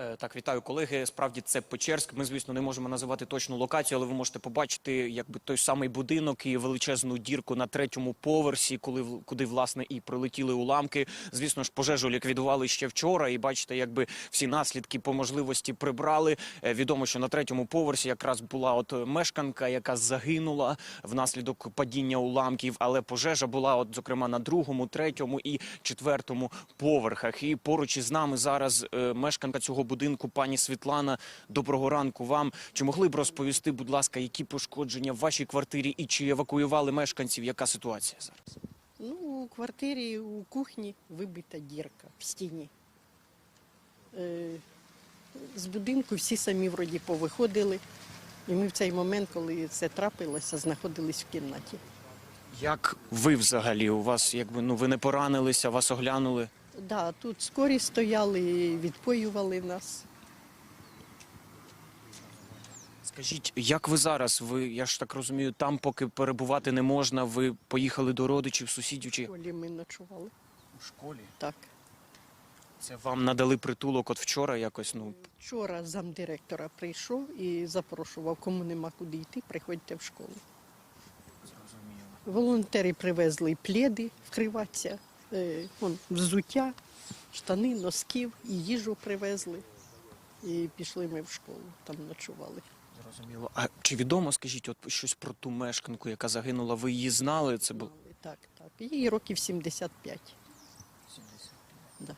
Е, Так, вітаю колеги. Справді це Печерськ. Ми, звісно, не можемо називати точну локацію, але ви можете побачити, якби той самий будинок і величезну дірку на третьому поверсі, коли куди власне і прилетіли уламки. Звісно ж, пожежу ліквідували ще вчора. І бачите, якби всі наслідки по можливості прибрали. Е, Відомо, що на третьому поверсі якраз була от мешканка, яка загинула внаслідок падіння уламків. Але пожежа була, от зокрема, на другому, третьому і четвертому поверхах. І поруч із нами зараз е, мешканка цього будинку, пані Світлана. Доброго ранку вам. Чи могли б розповісти, будь ласка, які пошкодження в вашій квартирі і чи евакуювали мешканців? Яка ситуація зараз? Ну, у квартирі, у кухні вибита дірка в стіні. Е, з будинку всі самі вроді повиходили. І ми в цей момент, коли це трапилося, знаходились в кімнаті. Як ви взагалі? У вас якби ну ви не поранилися, вас оглянули? Да, тут скорі стояли, відпоювали нас. Скажіть, як ви зараз? Ви я ж так розумію, там поки перебувати не можна. Ви поїхали до родичів, сусідів чи. В школі ми ночували. у школі? Так. Це вам надали притулок от вчора якось. Ну Вчора замдиректора прийшов і запрошував, кому нема куди йти, приходьте в школу. зрозуміло. Волонтери привезли пледи вкриватися, вон, взуття, штани, носків і їжу привезли. І пішли ми в школу, там ночували. Зрозуміло. А чи відомо, скажіть, от щось про ту мешканку, яка загинула? Ви її знали? Це було Так, так. Їй років 75. Да.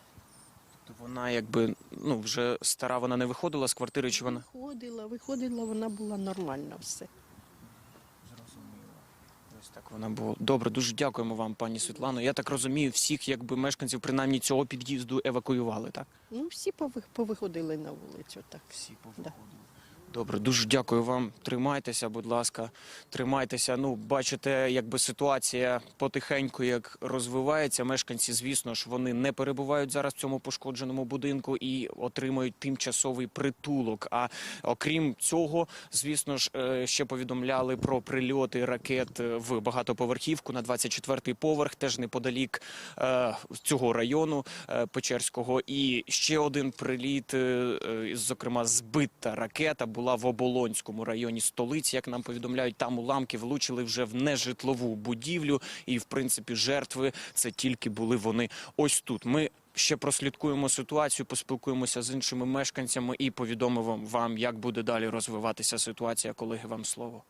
Тобто вона якби ну вже стара, вона не виходила з квартири, чи вона Виходила, виходила, вона була нормальна все. Так вона була. Добре, дуже дякуємо вам, пані Світлано. Я так розумію, всіх якби мешканців принаймні цього під'їзду евакуювали, так? Ну, всі пови- повиходили на вулицю, так. Всі Да. Добре, дуже дякую вам. Тримайтеся, будь ласка, тримайтеся. Ну, бачите, якби ситуація потихеньку як розвивається. Мешканці, звісно ж, вони не перебувають зараз в цьому пошкодженому будинку і отримують тимчасовий притулок. А окрім цього, звісно ж, е, ще повідомляли про прильоти ракет в багатоповерхівку на 24-й поверх, теж неподалік е, цього району е, Печерського. І ще один приліт, зокрема, збита ракета була в Оболонському районі столиці. Як нам повідомляють, там уламки влучили вже в нежитлову будівлю, і в принципі жертви це тільки були вони ось тут. Ми ще прослідкуємо ситуацію, поспілкуємося з іншими мешканцями і повідомимо вам, як буде далі розвиватися ситуація. Колеги, вам слово.